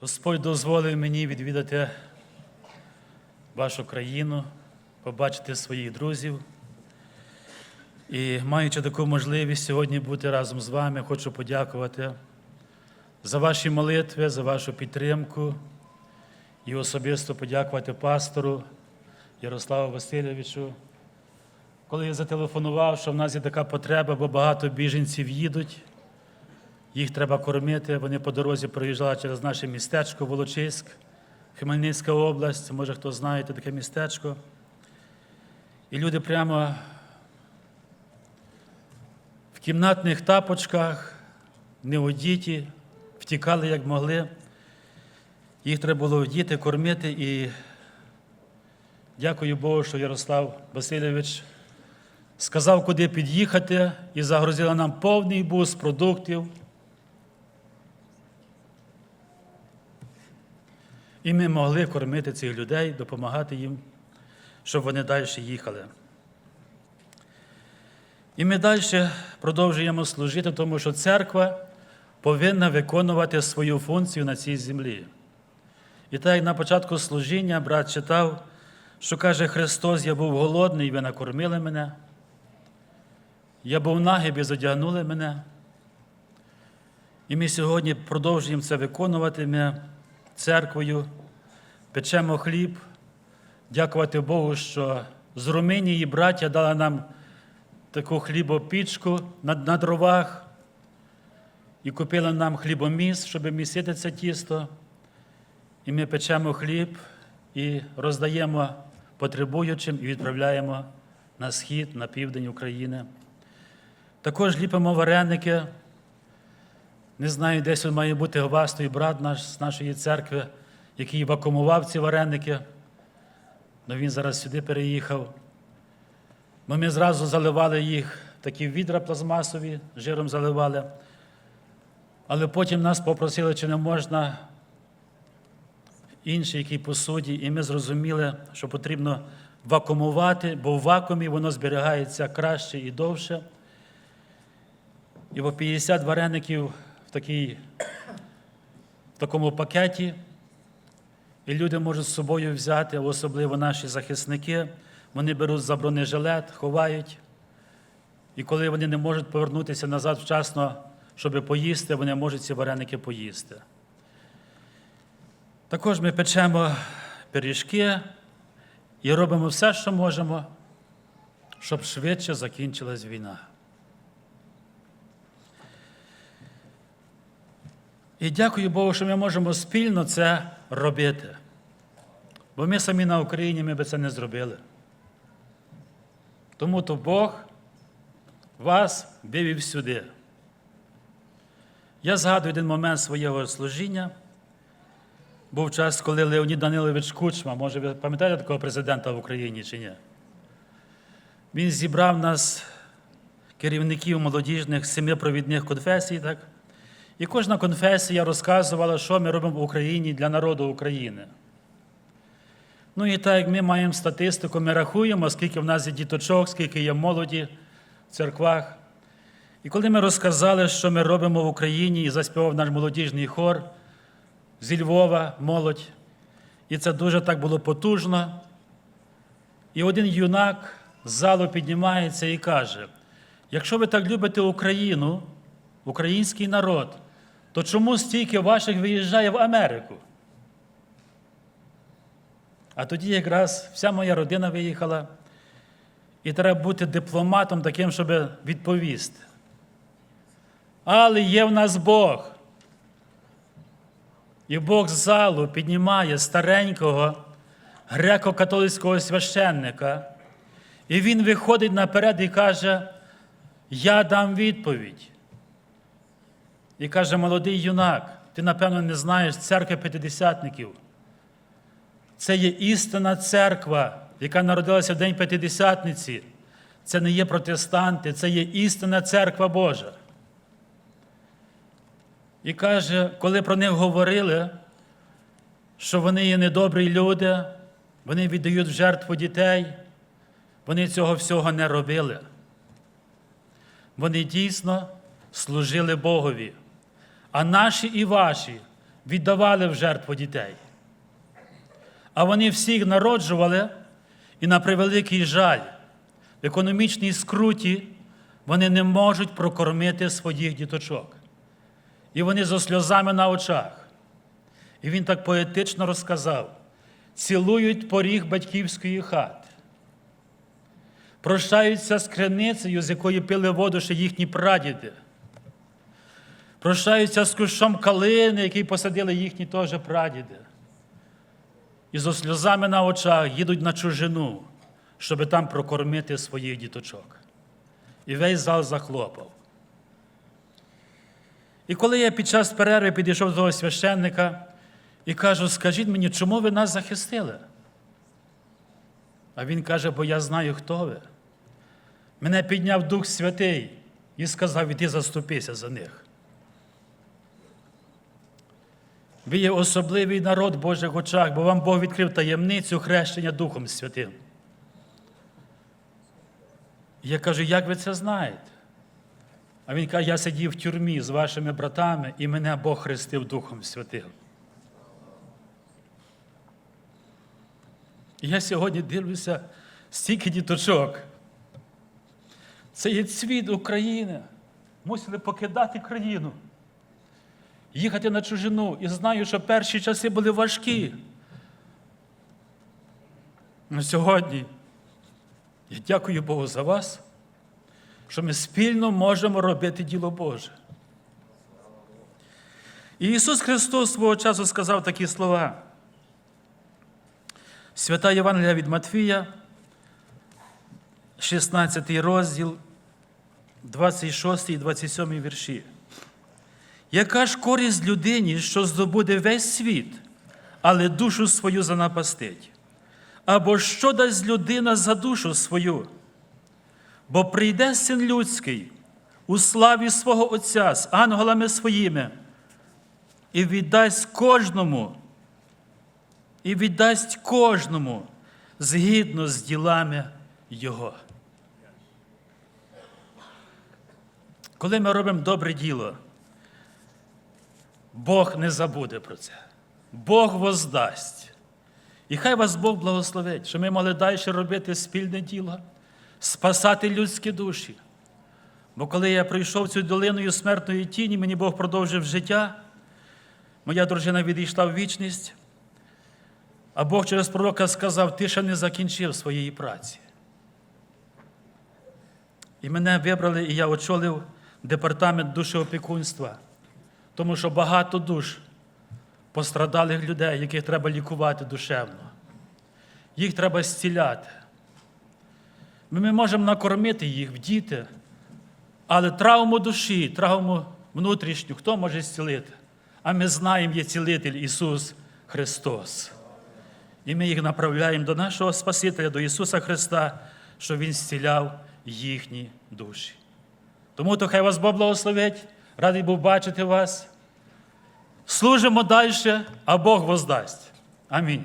Господь дозволив мені відвідати вашу країну, побачити своїх друзів. І маючи таку можливість сьогодні бути разом з вами, хочу подякувати за ваші молитви, за вашу підтримку і особисто подякувати пастору Ярославу Васильовичу. Коли я зателефонував, що в нас є така потреба, бо багато біженців їдуть, їх треба кормити. Вони по дорозі проїжджали через наше містечко Волочиськ, Хмельницька область, може хто знає таке містечко. І люди прямо в кімнатних тапочках, неодіті, втікали як могли. Їх треба було вдіти, кормити. І дякую Богу, що Ярослав Васильович сказав, куди під'їхати, і загрузили нам повний бус продуктів. І ми могли кормити цих людей, допомагати їм, щоб вони далі їхали. І ми далі продовжуємо служити, тому що церква повинна виконувати свою функцію на цій землі. І так як на початку служіння брат читав, що каже Христос, я був голодний, і ви накормили мене. Я був нагий, ви задягнули мене. І ми сьогодні продовжуємо це виконувати. Ми церквою печемо хліб. Дякувати Богу, що з Румунії браття дали нам таку хлібопічку на, на дровах і купили нам хлібоміс, щоб місити це тісто. І ми печемо хліб і роздаємо потребуючим і відправляємо на схід, на південь України. Також ліпимо вареники. Не знаю, десь він має бути Говастий брат наш з нашої церкви, який вакуумував ці вареники. але він зараз сюди переїхав. Бо ми зразу заливали їх, такі відра пластмасові, жиром заливали. Але потім нас попросили, чи не можна іншій якій посуді, і ми зрозуміли, що потрібно вакуумувати, бо в вакуумі воно зберігається краще і довше. І по 50 вареників такій, в такому пакеті. І люди можуть з собою взяти, особливо наші захисники. Вони беруть за бронежилет, ховають. І коли вони не можуть повернутися назад вчасно, щоб поїсти, вони можуть ці вареники поїсти. Також ми печемо пиріжки і робимо все, що можемо, щоб швидше закінчилась війна. І дякую Богу, що ми можемо спільно це робити. Бо ми самі на Україні ми би це не зробили. Тому то Бог вас вивів сюди. Я згадую один момент свого служіння. Був час, коли Леонід Данилович Кучма, може, ви пам'ятаєте такого президента в Україні чи ні? Він зібрав нас, керівників молодіжних семи провідних конфесій, так? І кожна конфесія розказувала, що ми робимо в Україні для народу України. Ну і так як ми маємо статистику, ми рахуємо, скільки в нас є діточок, скільки є молоді в церквах. І коли ми розказали, що ми робимо в Україні, і заспівав наш молодіжний хор зі Львова, молодь, і це дуже так було потужно. І один юнак з залу піднімається і каже: якщо ви так любите Україну, український народ, то чому стільки ваших виїжджає в Америку? А тоді якраз вся моя родина виїхала, і треба бути дипломатом таким, щоб відповісти. Але є в нас Бог. І Бог з залу піднімає старенького греко-католицького священника, і він виходить наперед і каже: Я дам відповідь. І каже, молодий юнак, ти, напевно, не знаєш церкви п'ятидесятників. Це є істинна церква, яка народилася в День П'ятидесятниці. Це не є протестанти, це є істинна церква Божа. І каже, коли про них говорили, що вони є недобрі люди, вони віддають в жертву дітей, вони цього всього не робили. Вони дійсно служили Богові. А наші і ваші віддавали в жертву дітей. А вони всіх народжували, і на превеликий жаль, в економічній скруті вони не можуть прокормити своїх діточок. І вони зо сльозами на очах. І він так поетично розказав: цілують поріг батьківської хати, прощаються з криницею, з якої пили воду ще їхні прадіди. Прощаються з кущом калини, який посадили їхні теж прадіди. І зо сльозами на очах їдуть на чужину, щоб там прокормити своїх діточок. І весь зал захлопав. І коли я під час перерви підійшов до священника і кажу, скажіть мені, чому ви нас захистили? А він каже, бо я знаю, хто ви. Мене підняв Дух Святий і сказав, іди заступися за них. Ви є особливий народ Божих очах, бо вам Бог відкрив таємницю хрещення Духом Святим. Я кажу, як ви це знаєте? А він каже, я сидів в тюрмі з вашими братами, і мене Бог хрестив Духом Святим. І я сьогодні дивлюся стільки діточок. Це є цвіт України. Мусили покидати країну, їхати на чужину. І знаю, що перші часи були важкі. Но сьогодні я дякую Богу за вас, що ми спільно можемо робити діло Боже. І Ісус Христос свого часу сказав такі слова. Свята Євангелія від Матфія, 16 розділ, 26 і 27 вірші. Яка ж користь людині, що здобуде весь світ, але душу свою занапастить? Або що дасть людина за душу свою? Бо прийде син людський у славі свого Отця з ангелами своїми, і віддасть кожному, і віддасть кожному згідно з ділами Його. Коли ми робимо добре діло, Бог не забуде про це. Бог воздасть. І хай вас Бог благословить, що ми могли далі робити спільне діло, спасати людські душі. Бо коли я прийшов цю долиною смертної тіні, мені Бог продовжив життя, моя дружина відійшла в вічність, а Бог через пророка сказав, ти ще не закінчив своєї праці. І мене вибрали, і я очолив департамент душеопікунства, тому що багато душ пострадалих людей, яких треба лікувати душевно. Їх треба зціляти. Ми, можемо накормити їх, вдіти, але травму душі, травму внутрішню, хто може зцілити? А ми знаємо, є цілитель Ісус Христос. І ми їх направляємо до нашого Спасителя, до Ісуса Христа, щоб Він зціляв їхні душі. Тому то хай вас Бог благословить, радий був бачити вас. Служимо далі, а Бог воздасть. Амінь.